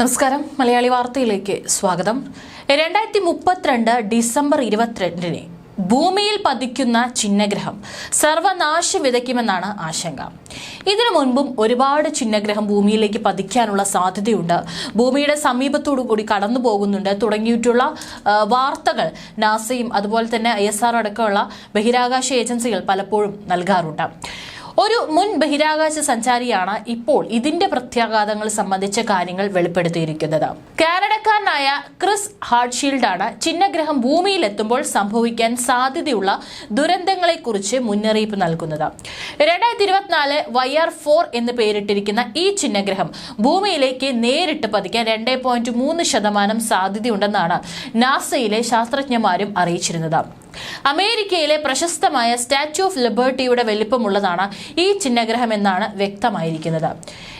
നമസ്കാരം. മലയാളി വാർത്തയിലേക്ക് സ്വാഗതം. രണ്ടായിരത്തി മുപ്പത്തിരണ്ട് ഡിസംബർ ഇരുപത്തിരണ്ടിന് ഭൂമിയിൽ പതിക്കുന്ന ചിഹ്നഗ്രഹം സർവനാശം വിതയ്ക്കുമെന്നാണ് ആശങ്ക. ഇതിനു മുൻപും ഒരുപാട് ചിഹ്നഗ്രഹം ഭൂമിയിലേക്ക് പതിക്കാനുള്ള സാധ്യതയുണ്ട്. ഭൂമിയുടെ സമീപത്തോടു കൂടി കടന്നു പോകുന്നുണ്ട്. തുടങ്ങിയിട്ടുള്ള വാർത്തകൾ നാസയും അതുപോലെ തന്നെ ഐ എസ് ആർ അടക്കമുള്ള ബഹിരാകാശ ഏജൻസികൾ പലപ്പോഴും നൽകാറുണ്ട്. ഒരു മുൻ ബഹിരാകാശ സഞ്ചാരിയാണ് ഇപ്പോൾ ഇതിന്റെ പ്രത്യാഘാതങ്ങൾ സംബന്ധിച്ച കാര്യങ്ങൾ വെളിപ്പെടുത്തിയിരിക്കുന്നത്. കാനഡക്കാരനായ ക്രിസ് ഹാർഡ്ഷീൽഡാണ് ചിഹ്നഗ്രഹം ഭൂമിയിലെത്തുമ്പോൾ സംഭവിക്കാൻ സാധ്യതയുള്ള ദുരന്തങ്ങളെക്കുറിച്ച് മുന്നറിയിപ്പ് നൽകുന്നത്. രണ്ടായിരത്തി ഇരുപത്തിനാല് വൈ ആർ ഫോർ എന്ന് പേരിട്ടിരിക്കുന്ന ഈ ചിഹ്നഗ്രഹം ഭൂമിയിലേക്ക് നേരിട്ട് പതിക്കാൻ രണ്ട് പോയിന്റ് മൂന്ന് ശതമാനം സാധ്യതയുണ്ടെന്നാണ് നാസയിലെ ശാസ്ത്രജ്ഞന്മാരും അറിയിച്ചിരുന്നത്. അമേരിക്കയിലെ പ്രശസ്തമായ സ്റ്റാച്യു ഓഫ് ലിബർട്ടിയുടെ വലിപ്പമുള്ളതാണ് ഈ ചിഹ്നഗ്രഹം എന്നാണ് വ്യക്തമായിരിക്കുന്നത്.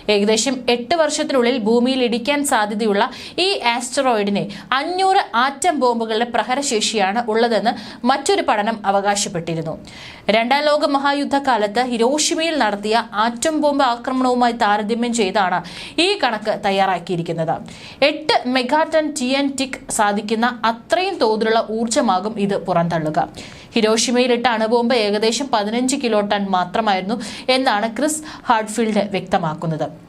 ഏകദേശം എട്ട് വർഷത്തിനുള്ളിൽ ഭൂമിയിൽ ഇടിക്കാൻ സാധ്യതയുള്ള ഈ ആസ്റ്ററോയിഡിനെ അഞ്ഞൂറ് ആറ്റം ബോംബുകളുടെ പ്രഹരശേഷിയാണ് ഉള്ളതെന്ന് മറ്റൊരു പഠനം അവകാശപ്പെട്ടിരുന്നു. രണ്ടാം ലോക മഹായുദ്ധകാലത്ത് ഹിരോഷിമയിൽ നടത്തിയ ആറ്റം ബോംബ് ആക്രമണവുമായി താരതമ്യം ചെയ്താണ് ഈ കണക്ക് തയ്യാറാക്കിയിരിക്കുന്നത്. എട്ട് മെഗാടൺ ടി എൻ ടിക് സാധിക്കുന്ന അത്രയും തോതിലുള്ള ഊർജമാകും ഇത് പുറന്തള്ളുക. ഹിരോഷിമയിലിട്ട അണുബോംബ് ഏകദേശം പതിനഞ്ച് കിലോ ടൺ മാത്രമായിരുന്നു എന്നാണ് ക്രിസ് ഹാർഡ്ഫീൽഡ് വ്യക്തമാക്കുന്നത്.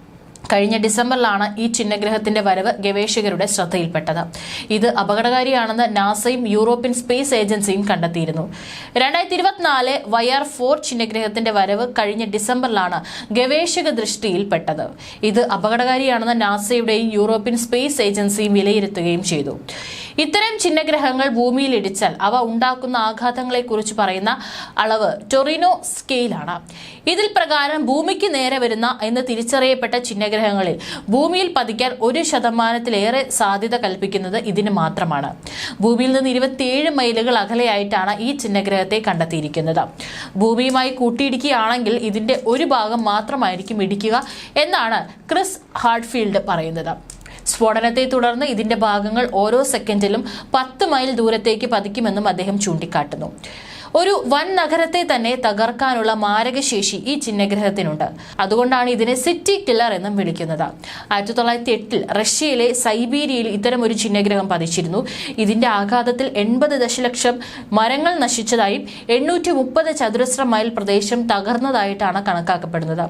കഴിഞ്ഞ ഡിസംബറിലാണ് ഈ ചിഹ്നഗ്രഹത്തിന്റെ വരവ് ഗവേഷകരുടെ ശ്രദ്ധയിൽപ്പെട്ടത്. ഇത് അപകടകാരിയാണെന്ന് നാസയും യൂറോപ്യൻ സ്പേസ് ഏജൻസിയും കണ്ടെത്തിയിരുന്നു. രണ്ടായിരത്തി ഇരുപത്തിനാല് വയർ ഫോർ ചിഹ്നഗ്രഹത്തിന്റെ വരവ് കഴിഞ്ഞ ഡിസംബറിലാണ് ഗവേഷക ദൃഷ്ടിയിൽപ്പെട്ടത്. ഇത് അപകടകാരിയാണെന്ന് നാസയുടെയും യൂറോപ്യൻ സ്പേസ് ഏജൻസിയും വിലയിരുത്തുകയും ചെയ്തു. ഇത്തരം ചിഹ്നഗ്രഹങ്ങൾ ഭൂമിയിൽ ഇടിച്ചാൽ അവ ഉണ്ടാക്കുന്ന ആഘാതങ്ങളെക്കുറിച്ച് പറയുന്ന അളവ് ടൊറിനോ സ്കെയിലാണ്. ഇതിൽ പ്രകാരം ഭൂമിക്ക് നേരെ വരുന്ന എന്ന് തിരിച്ചറിയപ്പെട്ട ചിഹ്നഗ്രഹങ്ങളിൽ ഭൂമിയിൽ പതിക്കാൻ ഒരു ശതമാനത്തിലേറെ സാധ്യത കൽപ്പിക്കുന്നത് ഇതിന് മാത്രമാണ്. ഭൂമിയിൽ നിന്ന് ഇരുപത്തിയേഴ് മൈലുകൾ അകലെയായിട്ടാണ് ഈ ചിഹ്നഗ്രഹത്തെ കണ്ടെത്തിയിരിക്കുന്നത്. ഭൂമിയുമായി കൂട്ടിയിടിക്കുകയാണെങ്കിൽ ഇതിന്റെ ഒരു ഭാഗം മാത്രമായിരിക്കും ഇടിക്കുക എന്നാണ് ക്രിസ് ഹാർട്ട്ഫീൽഡ് പറയുന്നത്. സ്ഫോടനത്തെ തുടർന്ന് ഇതിന്റെ ഭാഗങ്ങൾ ഓരോ സെക്കൻഡിലും പത്ത് മൈൽ ദൂരത്തേക്ക് പതിക്കുമെന്നും അദ്ദേഹം ചൂണ്ടിക്കാട്ടുന്നു. ഒരു വൻ നഗരത്തെ തന്നെ തകർക്കാനുള്ള മാരകശേഷി ഈ ചിഹ്നഗ്രഹത്തിനുണ്ട്. അതുകൊണ്ടാണ് ഇതിനെ സിറ്റി കില്ലർ എന്നും വിളിക്കുന്നത്. ആയിരത്തി തൊള്ളായിരത്തി എട്ടിൽ റഷ്യയിലെ സൈബീരിയയിൽ ഇത്തരം ഒരു ചിഹ്നഗ്രഹം പതിച്ചിരുന്നു. ഇതിന്റെ ആഘാതത്തിൽ എൺപത് ദശലക്ഷം മരങ്ങൾ നശിച്ചതായും എണ്ണൂറ്റി മുപ്പത് ചതുരശ്ര മൈൽ പ്രദേശം തകർന്നതായിട്ടാണ് കണക്കാക്കപ്പെടുന്നത്.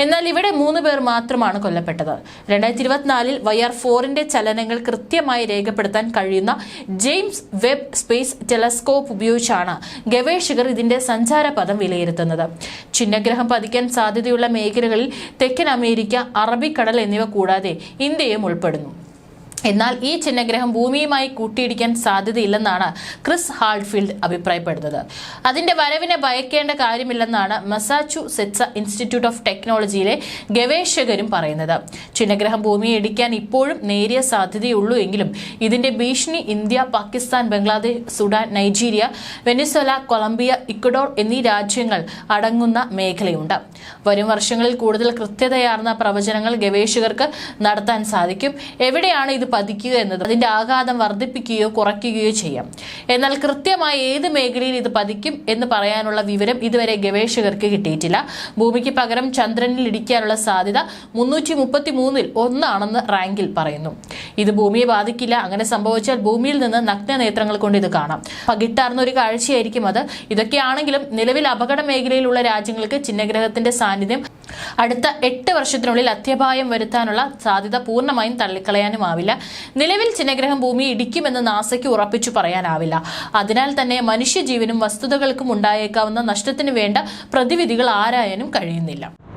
എന്നാൽ ഇവിടെ മൂന്ന് പേർ മാത്രമാണ് കൊല്ലപ്പെട്ടത്. രണ്ടായിരത്തി ഇരുപത്തിനാലിൽ വൈ ആർ ഫോറിന്റെ ചലനങ്ങൾ കൃത്യമായി രേഖപ്പെടുത്താൻ കഴിയുന്ന ജെയിംസ് വെബ് സ്പേസ് ടെലസ്കോപ്പ് ഉപയോഗിച്ചാണ് ഗവേഷകർ ഇതിന്റെ സഞ്ചാരപഥം വിലയിരുത്തുന്നത്. ചിഹ്നഗ്രഹം പതിക്കാൻ സാധ്യതയുള്ള മേഖലകളിൽ തെക്കൻ അമേരിക്ക അറബിക്കടൽ എന്നിവ കൂടാതെ ഇന്ത്യയും ഉൾപ്പെടുന്നു. എന്നാൽ ഈ ചിഹ്നഗ്രഹം ഭൂമിയുമായി കൂട്ടിയിടിക്കാൻ സാധ്യതയില്ലെന്നാണ് ക്രിസ് ഹാൾഫീൽഡ് അഭിപ്രായപ്പെടുന്നത്. അതിന്റെ വരവിനെ ഭയക്കേണ്ട കാര്യമില്ലെന്നാണ് മസാച്ചു സെറ്റ്സ ഇൻസ്റ്റിറ്റ്യൂട്ട് ഓഫ് ടെക്നോളജിയിലെ ഗവേഷകരും പറയുന്നത്. ചിഹ്നഗ്രഹം ഭൂമിയെ ഇടിക്കാൻ ഇപ്പോഴും നേരിയ സാധ്യതയുള്ളൂ എങ്കിലും ഇതിന്റെ ഭീഷണി India Pakistan Bangladesh Sudan Nigeria Venezuela Colombia Ecuador എന്നീ രാജ്യങ്ങൾ അടങ്ങുന്ന മേഖലയുണ്ട്. വരും വർഷങ്ങളിൽ കൂടുതൽ കൃത്യതയാർന്ന പ്രവചനങ്ങൾ ഗവേഷകർക്ക് നടത്താൻ സാധിക്കും. എവിടെയാണ് ഇത് പതിക്കുക എന്നത് അതിന്റെ ആഘാതം വർദ്ധിപ്പിക്കുകയോ കുറയ്ക്കുകയോ ചെയ്യാം. എന്നാൽ കൃത്യമായി ഏത് മേഖലയിൽ ഇത് പതിക്കും എന്ന് പറയാനുള്ള വിവരം ഇതുവരെ ഗവേഷകർക്ക് കിട്ടിയിട്ടില്ല. ഭൂമിക്ക് പകരം ചന്ദ്രനിൽ ഇടിക്കാനുള്ള സാധ്യത മുന്നൂറ്റി മുപ്പത്തി മൂന്നിൽ ഒന്നാണെന്ന് റാങ്കിൽ പറയുന്നു. ഇത് ഭൂമിയെ ബാധിക്കില്ല. അങ്ങനെ സംഭവിച്ചാൽ ഭൂമിയിൽ നിന്ന് നഗ്ന നേത്രങ്ങൾ കൊണ്ട് ഇത് കാണാം. പകിട്ടാർന്ന ഒരു കാഴ്ചയായിരിക്കും അത്. ഇതൊക്കെയാണെങ്കിലും നിലവിൽ അപകട മേഖലയിലുള്ള രാജ്യങ്ങൾക്ക് ചിഹ്നഗ്രഹത്തിന്റെ സാന്നിധ്യം അടുത്ത എട്ട് വർഷത്തിനുള്ളിൽ അത്യപായം വരുത്താനുള്ള സാധ്യത പൂർണമായും തള്ളിക്കളയാനുമാവില്ല. നിലവിൽ ചിന്നഗ്രഹം ഭൂമി ഇടിക്കുമെന്ന് നാസയ്ക്ക് ഉറപ്പിച്ചു പറയാനാവില്ല. അതിനാൽ തന്നെ മനുഷ്യജീവനും വസ്തുതകൾക്കും ഉണ്ടായേക്കാവുന്ന നഷ്ടത്തിന് വേണ്ട പ്രതിവിധികൾ ആരായാനും കഴിയുന്നില്ല.